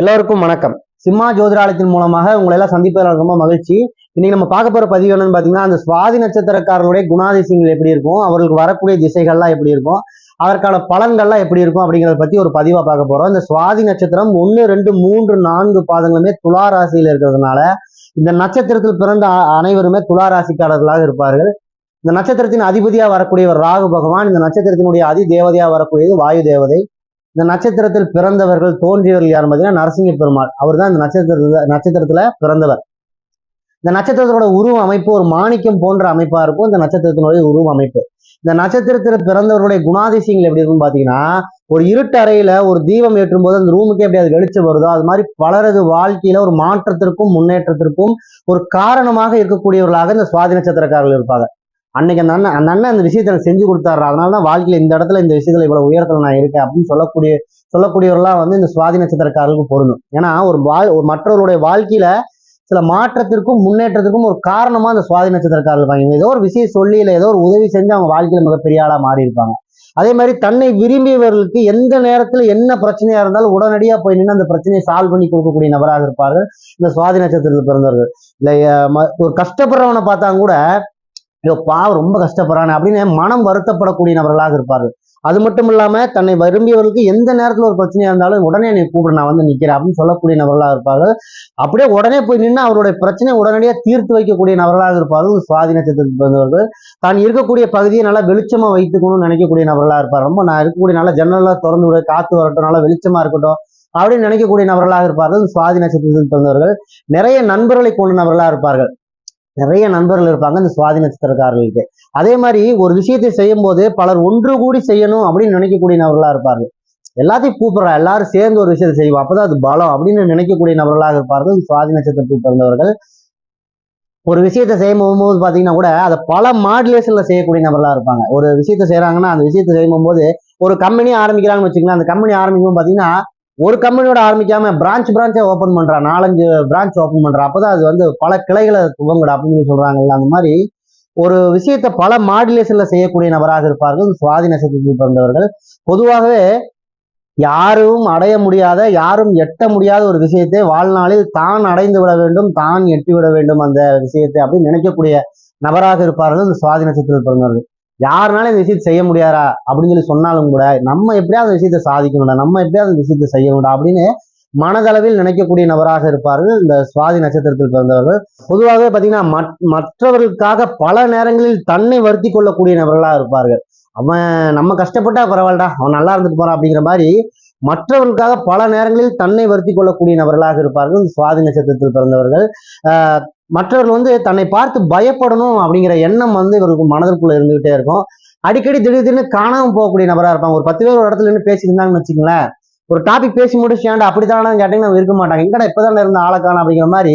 எல்லோருக்கும் வணக்கம். சிம்மா ஜோதிராலயத்தின் மூலமாக உங்களை எல்லாம் சந்திப்பதில் ரொம்ப மகிழ்ச்சி. இன்னைக்கு நம்ம பார்க்க போற பதிவு என்னன்னு பாத்தீங்கன்னா அந்த சுவாதி நட்சத்திரக்காரர்களுடைய குணாதிசயங்கள் எப்படி இருக்கும் அவர்களுக்கு வரக்கூடிய திசைகள்லாம் எப்படி இருக்கும் அதற்கான பலன்கள்லாம் எப்படி இருக்கும் அப்படிங்கிறத பத்தி ஒரு பதிவா பார்க்க போறோம். இந்த சுவாதி நட்சத்திரம் ஒன்று ரெண்டு மூன்று நான்கு பாதங்களுமே துலா ராசியில இருக்கிறதுனால இந்த நட்சத்திரத்தில் பிறந்த அனைவருமே துலா ராசிக்காரர்களாக இருப்பார்கள். இந்த நட்சத்திரத்தின் அதிபதியா வரக்கூடியவர் ராகு பகவான் இந்த நட்சத்திரத்தினுடைய அதி தேவதையா வரக்கூடியது வாயு தேவதை. இந்த நட்சத்திரத்தில் பிறந்தவர்கள் தோன்றியவர்கள் யார் பார்த்தீங்கன்னா நரசிங்க பெருமாள் அவர் தான் இந்த நட்சத்திரத்துல நட்சத்திரத்துல பிறந்தவர். இந்த நட்சத்திரத்தோட உருவ அமைப்பு ஒரு மாணிக்கம் போன்ற அமைப்பா இருக்கும். இந்த நட்சத்திரத்தினுடைய உருவ அமைப்பு. இந்த நட்சத்திரத்தில் பிறந்தவருடைய குணாதிசயங்கள் எப்படி இருக்குன்னு பாத்தீங்கன்னா ஒரு இருட்டு அறையில ஒரு தீபம் ஏற்றும் போது அந்த ரூமுக்கே எப்படி அது வெளிச்சம் வருதோ அது மாதிரி பலரது வாழ்க்கையில ஒரு மாற்றத்திற்கும் முன்னேற்றத்திற்கும் ஒரு காரணமாக இருக்கக்கூடியவர்களாக இந்த சுவாதி நட்சத்திரக்காரர்கள் இருப்பாங்க. அன்னைக்கு அந்த அண்ணன் அந்த அண்ணன் அந்த விஷயத்தை செஞ்சு கொடுத்தாரு அதனால தான் வாழ்க்கையில இந்த இடத்துல இந்த விஷயத்துல இவ்வளவு உயரத்துல நான் இருக்கேன் அப்படின்னு சொல்லக்கூடிய சொல்லக்கூடியவர்களாம் வந்து இந்த சுவாதி நட்சத்திரக்காரர்களுக்கு பொருந்தும். ஏன்னா ஒரு வாழ் ஒரு மற்றவருடைய வாழ்க்கையில சில மாற்றத்திற்கும் முன்னேற்றத்திற்கும் ஒரு காரணமா அந்த சுவாதி நட்சத்திரக்காரர்கள் இருப்பாங்க. ஏதோ ஒரு விஷயம் சொல்லி இல்லை ஏதோ ஒரு உதவி செஞ்சு அவங்க வாழ்க்கையில மிகப்பெரிய ஆளா மாறி இருப்பாங்க அதே மாதிரி தன்னை விரும்பியவர்களுக்கு எந்த நேரத்துல என்ன பிரச்சனையா இருந்தாலும் உடனடியா போய் நின்று அந்த பிரச்சனையை சால்வ் பண்ணி கொடுக்கக்கூடிய நபராக இருப்பார்கள் இந்த சுவாதி நட்சத்திரத்தில் பிறந்தவர்கள். இல்லை ம- ஒரு கஷ்டப்படுறவனை பார்த்தா கூட ஐயோ பாவம் ரொம்ப கஷ்டப்படுறானே அப்படின்னு மனம் வருத்தப்படக்கூடிய நபர்களாக இருப்பார்கள். அது மட்டும் இல்லாமல் தன்னை விரும்பியவர்களுக்கு எந்த நேரத்தில் ஒரு பிரச்சனையாக இருந்தாலும் உடனே நீ கூப்பிட நான் வந்து நிற்கிறேன் அப்படின்னு சொல்லக்கூடிய நபர்களாக இருப்பார்கள். அப்படியே உடனே போய் நின்று அவருடைய பிரச்சனையை உடனடியாக தீர்த்து வைக்கக்கூடிய நபர்களாக இருப்பார்கள். சுவாதி நட்சத்திரத்தில் பிறந்தவர்கள் தான் இருக்கக்கூடிய பகுதியை நல்லா வெளிச்சமாக வைத்துக்கணும்னு நினைக்கக்கூடிய நபர்களாக இருப்பார். ரொம்ப நான் இருக்கக்கூடிய நல்லா ஜன்னலாக திறந்து விட காற்று வரட்டும் நல்லா வெளிச்சமா இருக்கட்டும் அப்படின்னு நினைக்கக்கூடிய நபர்களாக இருப்பார்கள். சுவாதி நட்சத்திரத்தில் பிறந்தவர்கள் நிறைய நண்பர்களை கொண்ட நபர்களாக இருப்பார்கள். நிறைய நண்பர்கள் இருப்பாங்க இந்த சுவாதி நட்சத்திரக்காரர்களுக்கு. அதே மாதிரி ஒரு விஷயத்தை செய்யும் போது பலர் ஒன்று கூடி செய்யணும் அப்படின்னு நினைக்கக்கூடிய நபர்களா இருப்பார்கள். எல்லாத்தையும் கூப்பிடுறா எல்லாரும் சேர்ந்து ஒரு விஷயத்தை செய்வோம். அப்பதான் அது பலம் அப்படின்னு நினைக்கக்கூடிய நபர்களாக இருப்பார்கள். சுவாதி நட்சத்திரத்தில் பிறந்தவர்கள் ஒரு விஷயத்தை செய்யும் போகும்போது பாத்தீங்கன்னா கூட அதை பல மாடுலேஷனில் செய்யக்கூடிய நபர்களாக இருப்பாங்க. ஒரு விஷயத்தை செய்யறாங்கன்னா அந்த விஷயத்தை செய்யும் போது ஒரு கம்பெனி ஆரம்பிக்கிறாங்கன்னு வச்சுக்கலாம் அந்த கம்பெனி ஆரம்பிக்கும் பாத்தீங்கன்னா ஒரு கம்பெனியோட ஆரம்பிக்காம பிரான்ச் பிரான்ச்சை ஓப்பன் பண்றான் நாலஞ்சு பிரான்ச் ஓப்பன் பண்றான் அப்பதான் அது வந்து பல கிளைகளை துவங்குடா அப்படின்னு சொல்லி சொல்றாங்கல்ல அந்த மாதிரி ஒரு விஷயத்தை பல மாடுலேஷன்ல செய்யக்கூடிய நபராக இருப்பார்கள். சுவாதி நட்சத்திரத்தில் பிறந்தவர்கள் பொதுவாகவே யாரும் அடைய முடியாத யாரும் எட்ட முடியாத ஒரு விஷயத்தை வாழ்நாளில் தான் அடைந்து விட வேண்டும் தான் எட்டி விட வேண்டும் அந்த விஷயத்தை அப்படின்னு நினைக்கக்கூடிய நபராக இருப்பார்கள். இந்த சுவாதி நட்சத்திரத்தில் பிறந்தவர்கள் யாருனாலும் இந்த விஷயத்தை செய்ய முடியாதா? அப்படின்னு சொல்லி சொன்னாலும் கூட நம்ம எப்படியாவது அந்த விஷயத்தை சாதிக்கணும்டா நம்ம எப்படியாவது அந்த விஷயத்தை செய்யணும்டா அப்படின்னு மனதளவில் நினைக்கக்கூடிய நபராக இருப்பார்கள் இந்த சுவாதி நட்சத்திரத்தில் பிறந்தவர்கள். பொதுவாகவே பார்த்தீங்கன்னா மற்றவர்களுக்காக பல நேரங்களில் தன்னை வருத்தி கொள்ளக்கூடிய நபர்களாக இருப்பார்கள். அவன் நம்ம கஷ்டப்பட்டா பரவாயில்லடா அவன் நல்லா இருந்துட்டு போறான் அப்படிங்கிற மாதிரி மற்றவர்களுக்காக பல நேரங்களில் தன்னை வருத்தி கொள்ளக்கூடிய நபர்களாக இருப்பார்கள் இந்த சுவாதி நட்சத்திரத்தில் பிறந்தவர்கள். ஆஹ் மற்றவர்கள் வந்து தன்னை பார்த்து பயப்படணும் அப்படிங்கிற எண்ணம் வந்து இவருக்கு மனதிற்குள்ள இருந்துகிட்டே இருக்கும். அடிக்கடி திடீர் திடீர்னு காணாமல் போகக்கூடிய நபரா இருப்பாங்க. ஒரு பத்து பேர் ஒரு இடத்துல நின்று பேசியிருந்தாங்கன்னு வச்சுங்களேன் ஒரு டாபிக் பேசி முடிச்சு ஏன்டா அப்படித்தானு கேட்டீங்கன்னா இருக்க மாட்டாங்க. எங்கடா இப்பதான் இருந்த ஆளை காணும் அப்படிங்கிற மாதிரி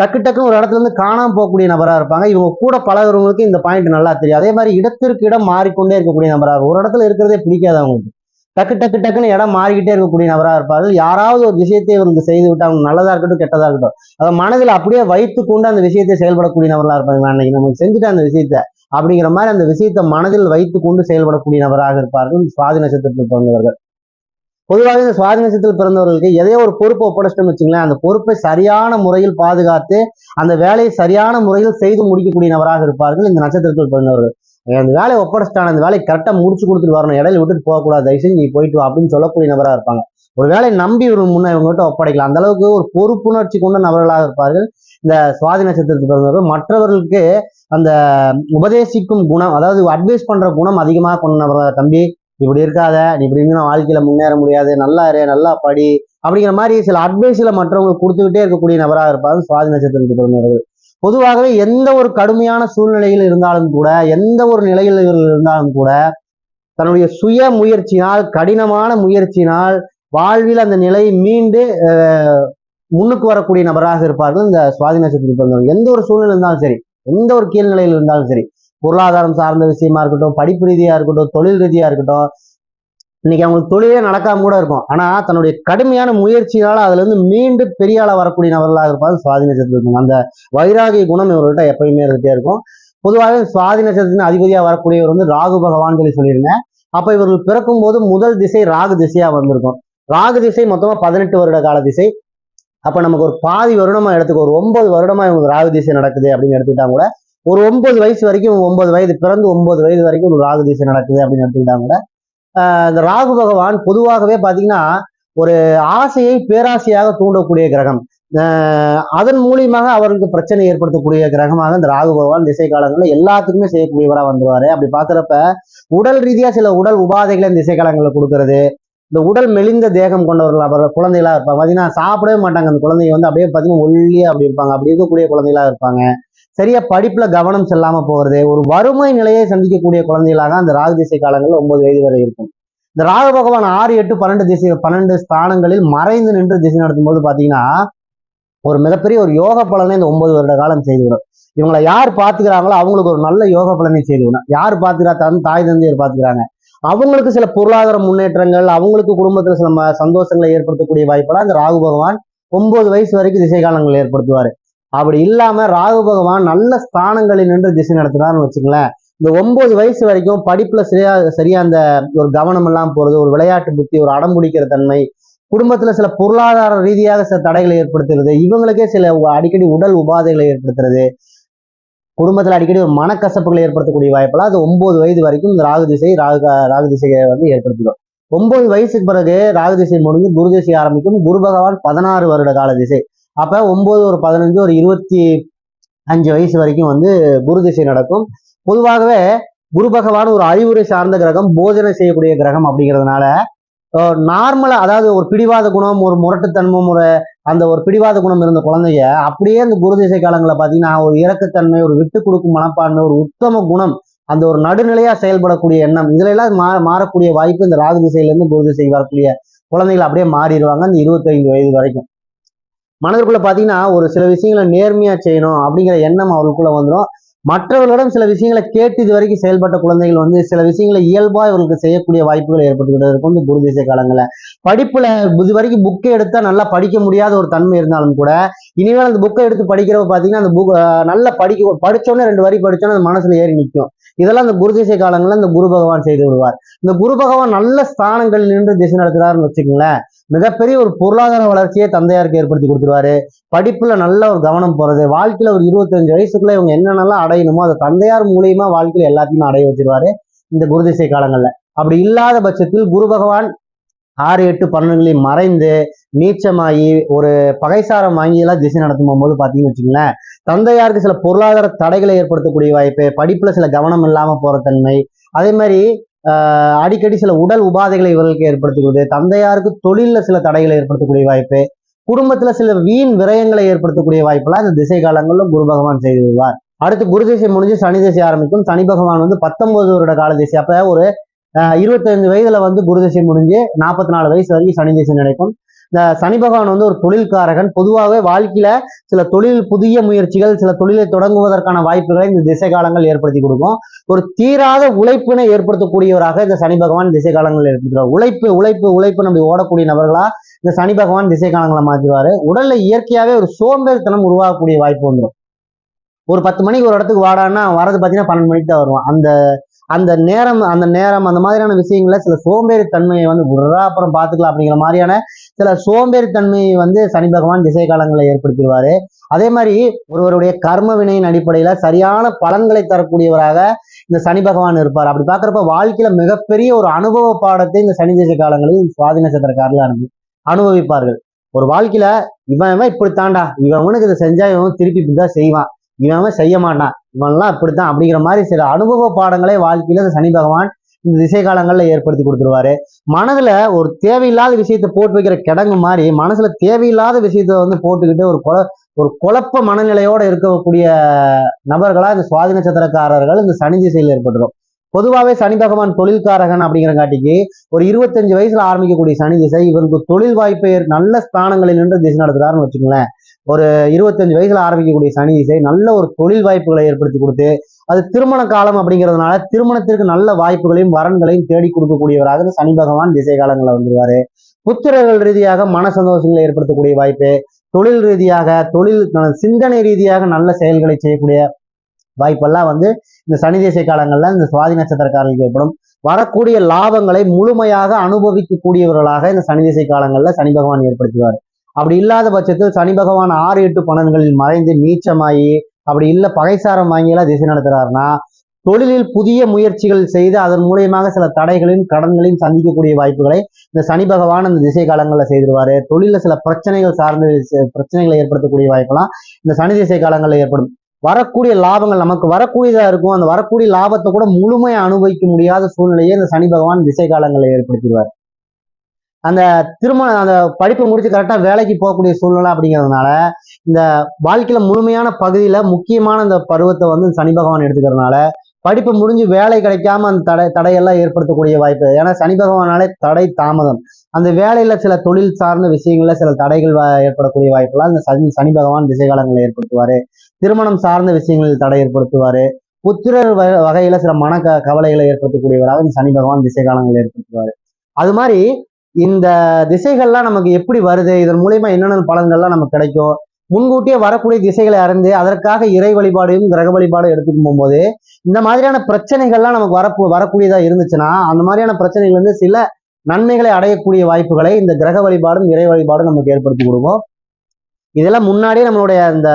டக்கு டக்குன்னு ஒரு இடத்துல இருந்து காணாமல் போகக்கூடிய நபரா இருப்பாங்க. இவங்க கூட பழகுறவங்களுக்கு இந்த பாயிண்ட் நல்லா தெரியும். அதே மாதிரி இடத்திற்கு இடம் மாறிக்கொண்டே இருக்கக்கூடிய நபரா இருக்கும் ஒரு இடத்துல இருக்கிறதே பிடிக்காது அவங்களுக்கு. டக்கு டக்கு டக்குன்னு இடம் மாறிக்கிட்டே இருக்கக்கூடிய நபரா இருப்பார்கள் யாராவது ஒரு விஷயத்தை இவருக்கு செய்து விட்டு அவங்க நல்லதா இருக்கட்டும் கெட்டதா இருக்கட்டும். அதை மனதில் அப்படியே வைத்து கொண்டு அந்த விஷயத்தை செயல்படக்கூடிய நபராக இருப்பாங்க. அன்னைக்கு நமக்கு செஞ்சுட்டு அந்த விஷயத்த அப்படிங்கிற மாதிரி அந்த விஷயத்தை மனதில் வைத்து கொண்டு செயல்படக்கூடிய நபராக இருப்பார்கள் சுவாதி நட்சத்திரத்தில் பிறந்தவர்கள். பொதுவாக இந்த சுவாதி நட்சத்திரத்தில் பிறந்தவர்களுக்கு எதையோ ஒரு பொறுப்பை ஒப்படைச்சிட்டோம்னு வச்சுங்களேன் அந்த பொறுப்பை சரியான முறையில் பாதுகாத்து அந்த வேலையை சரியான முறையில் செய்து முடிக்கக்கூடிய நபராக இருப்பார்கள் இந்த நட்சத்திரத்தில் பிறந்தவர்கள். அந்த வேலையை ஒப்படைச்சிட்டான அந்த வேலையை கரெக்டாக முடிச்சு கொடுத்துட்டு வரணும். இடையில விட்டுட்டு போகக்கூடாது. தயவுசெய்து நீ போயிட்டு வா அப்படின்னு சொல்லக்கூடிய நபராக இருப்பாங்க. ஒரு வேலையை நம்பி ஒரு முன்னே இவங்ககிட்ட ஒப்படைக்கலாம். அந்த அளவுக்கு ஒரு பொறுப்புணர்ச்சி கொண்ட நபர்களாக இருப்பார்கள். இந்த சுவாதி நட்சத்திரத்தில் பிறந்தவர்கள் மற்றவர்களுக்கு அந்த உபதேசிக்கும் குணம் அதாவது அட்வைஸ் பண்ற குணம் அதிகமாக கொண்ட நபர் தம்பி இப்படி இருக்காத நீ இப்படி இருந்தா வாழ்க்கையில முன்னேற முடியாது. நல்லா இரு நல்லா படி அப்படிங்கிற மாதிரி சில அட்வைஸ்ல மற்றவங்களுக்கு கொடுத்துக்கிட்டே இருக்கக்கூடிய நபராக இருப்பாங்க சுவாதி நட்சத்திரத்தில் பிறந்தவர்கள். பொதுவாகவே எந்த ஒரு கடுமையான சூழ்நிலையில் இருந்தாலும் கூட எந்த ஒரு நிலையில் இருந்தாலும் கூட தன்னுடைய சுய முயற்சியினால் கடினமான முயற்சியினால் வாழ்வில் அந்த நிலை மீண்டு அஹ், முன்னுக்கு வரக்கூடிய நபராக இருப்பார்கள் இந்த சுவாதி நட்சத்திரத்தில் பிறந்தவங்க எந்த ஒரு சூழ்நிலை இருந்தாலும் சரி எந்த ஒரு கீழ்நிலையில் இருந்தாலும் சரி பொருளாதாரம் சார்ந்த விஷயமா இருக்கட்டும் படிப்பு ரீதியா இருக்கட்டும் தொழில் ரீதியா இருக்கட்டும் இன்னைக்கு அவங்களுக்கு தொழிலே நடக்காம கூட இருக்கும். ஆனா தன்னுடைய கடுமையான முயற்சியால அதுல இருந்து மீண்டு பெரிய ஆளா வரக்கூடிய நபர்களாக இருப்பாங்க சுவாதி நட்சத்திரத்தில் அந்த வைராகிய குணம் இவர்கள்ட்ட எப்பயுமே இருந்துட்டே இருக்கும். பொதுவாக சுவாதி நட்சத்திரத்தின் அதிபதியா வரக்கூடியவர் வந்து ராகு பகவான் சொல்லி சொல்லியிருந்தேன். அப்ப இவர்கள் பிறக்கும் போது முதல் திசை ராகு திசையா வந்திருக்கும். ராகு திசை மொத்தமா பதினெட்டு வருட கால திசை. அப்ப நமக்கு ஒரு பாதி வருடமா எடுத்துக்க ஒரு ஒன்பது வருடமா இவங்களுக்கு ராகு திசை நடக்குது அப்படின்னு எடுத்துக்கிட்டா கூட ஒரு ஒன்பது வயசு வரைக்கும் ஒன்பது வயது பிறந்து ஒன்பது வயது வரைக்கும் ஒரு ராகு திசை நடக்குது அப்படின்னு எடுத்துக்கிட்டா கூட இந்த ராகு பகவான் பொதுவாகவே பார்த்தீங்கன்னா ஒரு ஆசையை பேராசையாக தூண்டக்கூடிய கிரகம். அதன் மூலியமாக அவருக்கு பிரச்சனை ஏற்படுத்தக்கூடிய கிரகமாக இந்த ராகு பகவான் திசை காலங்களில் எல்லாத்துக்குமே செய்யக்கூடியவராக வந்துருவாரு. அப்படி பாக்குறப்ப உடல் ரீதியாக சில உடல் உபாதைகளை இந்த திசை காலங்களில் கொடுக்கறது இந்த உடல் மெலிந்த தேகம் கொண்டவர்கள் அவர் குழந்தைகளா இருப்பாங்க. பார்த்தீங்கன்னா சாப்பிடவே மாட்டாங்க. அந்த குழந்தைங்க வந்து அப்படியே பார்த்தீங்கன்னா ஒல்லியாக அப்படி இருப்பாங்க. அப்படி இருக்கக்கூடிய குழந்தைகளா இருப்பாங்க. சரியா படிப்புல கவனம் செல்லாம போகிறது ஒரு வறுமை நிலையை சந்திக்கக்கூடிய குழந்தைகளாக அந்த ராகு திசை காலங்கள் ஒன்பது வயது வரை இருக்கும். இந்த ராகு பகவான் ஆறு எட்டு பன்னெண்டு திசை பன்னெண்டு ஸ்தானங்களில் மறைந்து நின்று திசை நடத்தும் போது பாத்தீங்கன்னா ஒரு மிகப்பெரிய ஒரு யோக பலனை இந்த ஒன்பது வருட காலம் செய்துவிடும். இவங்களை யார் பாத்துக்கிறாங்களோ அவங்களுக்கு ஒரு நல்ல யோக பலனை செய்துவிடும். யார் பாத்துக்கிறா தன் தாய் தந்தையர் பாத்துக்கிறாங்க அவங்களுக்கு சில பொருளாதார முன்னேற்றங்கள் அவங்களுக்கு குடும்பத்துல சில சந்தோஷங்களை ஏற்படுத்தக்கூடிய வாய்ப்பெல்லாம் இந்த ராகு பகவான் ஒன்பது வயசு வரைக்கும் திசை காலங்கள் ஏற்படுத்துவார். அப்படி இல்லாம ராகு பகவான் நல்ல ஸ்தானங்களில் நின்று திசை நடத்தினார்னு வச்சுங்களேன் இந்த ஒன்பது வயசு வரைக்கும் படிப்புல சரியா சரியா அந்த ஒரு கவனம் எல்லாம் போறது ஒரு விளையாட்டு புத்தி ஒரு அடம் பிடிக்கிற தன்மை குடும்பத்துல சில பொருளாதார ரீதியாக சில தடைகளை ஏற்படுத்துறது இவங்களுக்கே சில அடிக்கடி உடல் உபாதைகளை ஏற்படுத்துறது குடும்பத்துல அடிக்கடி ஒரு மனக்கசப்புகளை ஏற்படுத்தக்கூடிய வாய்ப்பெல்லாம் அது ஒன்பது வயது வரைக்கும் இந்த ராகு திசை ராகு ராகு திசையை வந்து ஏற்படுத்திடும். ஒன்பது வயசுக்கு பிறகு ராகு திசை முடிஞ்சு குரு திசை ஆரம்பிக்கும். குரு பகவான் பதினாறு வருட கால திசை. அப்ப ஒம்பது ஒரு பதினஞ்சு ஒரு இருபத்தி அஞ்சு வயசு வரைக்கும் வந்து குரு திசை நடக்கும். பொதுவாகவே குரு பகவான் ஒரு அறிவுரை சார்ந்த கிரகம் போஜனை செய்யக்கூடிய கிரகம் அப்படிங்கிறதுனால நார்மலா அதாவது ஒரு பிடிவாத குணம் ஒரு முரட்டுத்தன்மம் ஒரு அந்த ஒரு பிடிவாத குணம் இருந்த குழந்தைய அப்படியே அந்த குரு திசை காலங்களில் பார்த்தீங்கன்னா ஒரு இறக்கத்தன்மை ஒரு விட்டு கொடுக்கும் மனப்பான்மை ஒரு உத்தம குணம் அந்த ஒரு நடுநிலையா செயல்படக்கூடிய எண்ணம் இதுல எல்லாம் மா மாறக்கூடிய வாய்ப்பு இந்த ராகு திசையிலேருந்து குரு திசை வரக்கூடிய குழந்தைகள் அப்படியே மாறிடுவாங்க அந்த இருபத்தைந்து வயது வரைக்கும். மனதிற்குள்ள பார்த்தீங்கன்னா ஒரு சில விஷயங்களை நேர்மையா செய்யணும் அப்படிங்கிற எண்ணம் அவர்களுக்குள்ள வந்துடும். மற்றவர்களிடம் சில விஷயங்களை கேட்டு இது வரைக்கும் செயல்பட்ட குழந்தைகள் வந்து சில விஷயங்களை இயல்பா இவர்களுக்கு செய்யக்கூடிய வாய்ப்புகள் ஏற்பட்டுக்கிட்டு இருக்கும் இந்த குரு திசை காலங்களில். படிப்புல இது வரைக்கும் புக்கை எடுத்தா நல்லா படிக்க முடியாத ஒரு தன்மை இருந்தாலும் கூட இனிமேல் அந்த புக்கை எடுத்து படிக்கிறப்ப பார்த்தீங்கன்னா அந்த புக் நல்லா படிக்க படிச்சோன்னே ரெண்டு வரி படிச்சோன்னே அந்த மனசுல ஏறி நிற்கும் இதெல்லாம் இந்த குரு திசை காலங்களில் இந்த குரு பகவான் செய்து விடுவார் இந்த குரு பகவான் நல்ல ஸ்தானங்கள் நின்று திசை நடத்துறாருன்னு வச்சுக்கோங்களேன். மிகப்பெரிய ஒரு பொருளாதார வளர்ச்சியை தந்தையாருக்கு ஏற்படுத்தி கொடுத்துருவாரு. படிப்புல நல்ல ஒரு கவனம் போறது வாழ்க்கையில ஒரு இருபத்தஞ்சு வயசுக்குள்ள இவங்க என்னென்னலாம் அடையணுமோ அதை தந்தையார் மூலியமா வாழ்க்கையில எல்லாத்தையுமே அடைய வச்சிருவாரு இந்த குரு திசை காலங்கள்ல. அப்படி இல்லாத பட்சத்தில் குரு பகவான் ஆறு எட்டு பன்னெண்டுலையும் மறைந்து நீச்சமாகி ஒரு பகைசாரம் வாங்கி எல்லாம் திசை நடத்தும் போது பார்த்தீங்கன்னு வச்சுங்களேன் தந்தையாருக்கு சில பொருளாதார தடைகளை ஏற்படுத்தக்கூடிய வாய்ப்பு படிப்புல சில கவனம் இல்லாமல் போற தன்மை அதே மாதிரி அடிக்கடி சில உடல் உபாதைகளை இவர்களுக்கு ஏற்படுத்துகிறது தந்தையாருக்கு தொழிலில் சில தடைகளை ஏற்படுத்தக்கூடிய வாய்ப்பு குடும்பத்துல சில வீண் விரயங்களை ஏற்படுத்தக்கூடிய வாய்ப்பெல்லாம் இந்த திசை காலங்களில் குரு பகவான் செய்து விடுவார். அடுத்து குரு திசை முடிஞ்சு சனி திசை ஆரம்பிக்கும். சனி பகவான் வந்து பத்தொன்பது வருட கால திசை. அப்போ ஒரு ஆஹ் வயதுல வந்து குரு திசை முடிஞ்சு நாற்பத்தி நாலு வயசு வரைக்கும் சனி திசை நடக்கும். இந்த சனி பகவான் வந்து ஒரு தொழில்காரகன். பொதுவாகவே வாழ்க்கையில சில தொழில் புதிய முயற்சிகள் சில தொழிலை தொடங்குவதற்கான வாய்ப்புகளை இந்த திசை காலங்கள் ஏற்படுத்தி கொடுக்கும். ஒரு தீராத உழைப்பினை ஏற்படுத்தக்கூடியவராக இந்த சனி பகவான் திசை காலங்கள் ஏற்படுத்துவார். உழைப்பு உழைப்பு உழைப்பு அப்படி ஓடக்கூடிய நபர்களா இந்த சனி பகவான் திசை காலங்களை மாற்றுவாரு. உடல்ல இயற்கையாவே ஒரு சோம்பேறித்தனம் உருவாகக்கூடிய வாய்ப்பு வந்துடும் ஒரு பத்து மணிக்கு ஒரு இடத்துக்கு வாடான்னா வரது பார்த்தீங்கன்னா பன்னெண்டு மணிக்கு தான் வருவான். அந்த அந்த நேரம் அந்த நேரம் அந்த மாதிரியான விஷயங்கள சில சோம்பேறித்தன்மையை வந்து விட்றா அப்புறம் பார்த்துக்கலாம் அப்படிங்கிற மாதிரியான சில சோம்பேறித்தன்மையை வந்து சனி பகவான் திசை காலங்களை ஏற்படுத்திடுவாரு. அதே மாதிரி ஒருவருடைய கர்ம வினையின் அடிப்படையில சரியான பலன்களை தரக்கூடியவராக இந்த சனி பகவான் இருப்பார். அப்படி பார்க்குறப்ப வாழ்க்கையில மிகப்பெரிய ஒரு அனுபவ பாடத்தை இந்த சனி திசை காலங்களில் சுவாதி நட்சத்திரக்காரர்கள் அனுபவி அனுபவிப்பார்கள். ஒரு வாழ்க்கையில இவன் இவன் இப்படித்தான்டா இவன் இவனுக்கு இதை செஞ்சா இவன் திருப்பி தான் செய்வான். இவன் செய்ய மாட்டான். இவன்லாம் இப்படித்தான் அப்படிங்கிற மாதிரி சில அனுபவ பாடங்களை வாழ்க்கையில சனி பகவான் இந்த திசை காலங்களில் ஏற்படுத்தி கொடுத்துருவாரு. மனதுல ஒரு தேவையில்லாத விஷயத்த போட்டு வைக்கிற கிடங்கு மாதிரி மனசுல தேவையில்லாத விஷயத்த வந்து போட்டுக்கிட்டு ஒரு கொல ஒரு குழப்ப மனநிலையோட இருக்கக்கூடிய நபர்களா இந்த சுவாதி நட்சத்திரக்காரர்கள் இந்த சனி திசையில் ஏற்பட்டுரும். பொதுவாகவே சனி பகவான் தொழில்காரகன் அப்படிங்கிறங்காட்டிக்கு ஒரு இருபத்தஞ்சு வயசுல ஆரம்பிக்கக்கூடிய சனி திசை இவருக்கு தொழில் வாய்ப்பை ஏற்- நல்ல ஸ்தானங்களில் நின்று திசை நடத்துறாருன்னு வச்சுக்கோங்களேன். ஒரு இருபத்தஞ்சு வயசுல ஆரம்பிக்கக்கூடிய சனி திசை நல்ல ஒரு தொழில் வாய்ப்புகளை ஏற்படுத்தி கொடுத்து அது திருமண காலம் அப்படிங்கிறதுனால திருமணத்திற்கு நல்ல வாய்ப்புகளையும் வரன்களையும் தேடி கொடுக்கக்கூடியவராக சனி பகவான் திசை காலங்களில் வந்துருவாரு. புத்திரர்கள் ரீதியாக மன சந்தோஷங்களை ஏற்படுத்தக்கூடிய வாய்ப்பு தொழில் ரீதியாக தொழில் சிந்தனை ரீதியாக நல்ல செயல்களை செய்யக்கூடிய வாய்ப்பெல்லாம் வந்து இந்த சனி தேசிய காலங்களில் இந்த சுவாதி நட்சத்திரக்காரர்களுக்கு ஏற்படும். வரக்கூடிய லாபங்களை முழுமையாக அனுபவிக்கக்கூடியவர்களாக இந்த சனி திசை காலங்களில் சனி பகவான் ஏற்படுத்துவார். அப்படி இல்லாத பட்சத்தில் சனி பகவான் ஆறு எட்டு பன்னெண்டுகளில் மறைந்து நீச்சமாயி அப்படி இல்லை பகைசாரம் வாங்கியெல்லாம் திசை நடத்துறாருன்னா தொழிலில் புதிய முயற்சிகள் செய்து அதன் மூலியமாக சில தடைகளின் கடன்களையும் சந்திக்கக்கூடிய வாய்ப்புகளை இந்த சனி பகவான் அந்த திசை காலங்களில் செய்திருவாரு. தொழிலில் சில பிரச்சனைகள் சார்ந்த பிரச்சனைகளை ஏற்படுத்தக்கூடிய வாய்ப்பெல்லாம் இந்த சனி திசை காலங்களில் ஏற்படும். வரக்கூடிய லாபங்கள் நமக்கு வரக்கூடியதா இருக்கும். அந்த வரக்கூடிய லாபத்தை கூட முழுமையை அனுபவிக்க முடியாத சூழ்நிலையை இந்த சனி பகவான் திசை காலங்களில் ஏற்படுத்திடுவார். அந்த திருமணம் அந்த படிப்பை முடிச்சு கரெக்டாக வேலைக்கு போகக்கூடிய சூழ்நிலை அப்படிங்கிறதுனால இந்த வாழ்க்கையில முழுமையான பகுதியில முக்கியமான இந்த பருவத்தை வந்து சனி பகவான் எடுத்துக்கிறதுனால படிப்பு முடிஞ்சு வேலை கிடைக்காம அந்த தடை தடையெல்லாம் ஏற்படுத்தக்கூடிய வாய்ப்பு. ஏன்னா சனி பகவானாலே தடை தாமதம். அந்த வேலையில சில தொழில் சார்ந்த விஷயங்கள்ல சில தடைகள் வ- ஏற்படக்கூடிய வாய்ப்பெல்லாம் இந்த சனி சனி பகவான் திசை காலங்களில் ஏற்படுத்துவாரு. திருமணம் சார்ந்த விஷயங்களில் தடை ஏற்படுத்துவாரு. புத்திரர் வகையில சில மன க கவலைகளை ஏற்படுத்தக்கூடியவராக இந்த சனி பகவான் திசை காலங்களில் ஏற்படுத்துவாரு. அது மாதிரி இந்த திசைகள்லாம் நமக்கு எப்படி வருது? இதன் மூலியமா என்னென்ன பலன்கள்லாம் நமக்கு கிடைக்கும்? முன்கூட்டியே வரக்கூடிய திசைகளை அறிந்து அதற்காக இறை வழிபாடையும் கிரக வழிபாடும் எடுத்துக்கும் போகும்போது இந்த மாதிரியான பிரச்சனைகள்லாம் நமக்கு வரப்பு வரக்கூடியதா இருந்துச்சுன்னா அந்த மாதிரியான பிரச்சனைகள் வந்து சில நன்மைகளை அடையக்கூடிய வாய்ப்புகளை இந்த கிரக வழிபாடும் இறை வழிபாடும் நமக்கு ஏற்படுத்தி கொடுக்கும். இதெல்லாம் முன்னாடியே நம்மளுடைய அந்த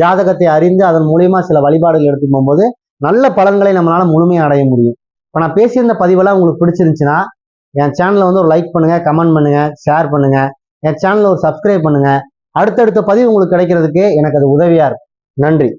ஜாதகத்தை அறிந்து அதன் மூலியமா சில வழிபாடுகள் எடுத்துக்கும் போகும்போது நல்ல பலன்களை நம்மளால முழுமையாக அடைய முடியும். இப்போ நான் பேசியிருந்த பதிவெல்லாம் உங்களுக்கு பிடிச்சிருந்துச்சுன்னா என் சேனலை வந்து ஒரு லைக் பண்ணுங்கள் கமெண்ட் பண்ணுங்கள் ஷேர் பண்ணுங்கள் என் சேனலை ஒரு சப்ஸ்கிரைப் பண்ணுங்கள் அடுத்தடுத்த பதிவு உங்களுக்கு கிடைக்கிறதுக்கு எனக்கு அது உதவியாக இருக்கும். நன்றி.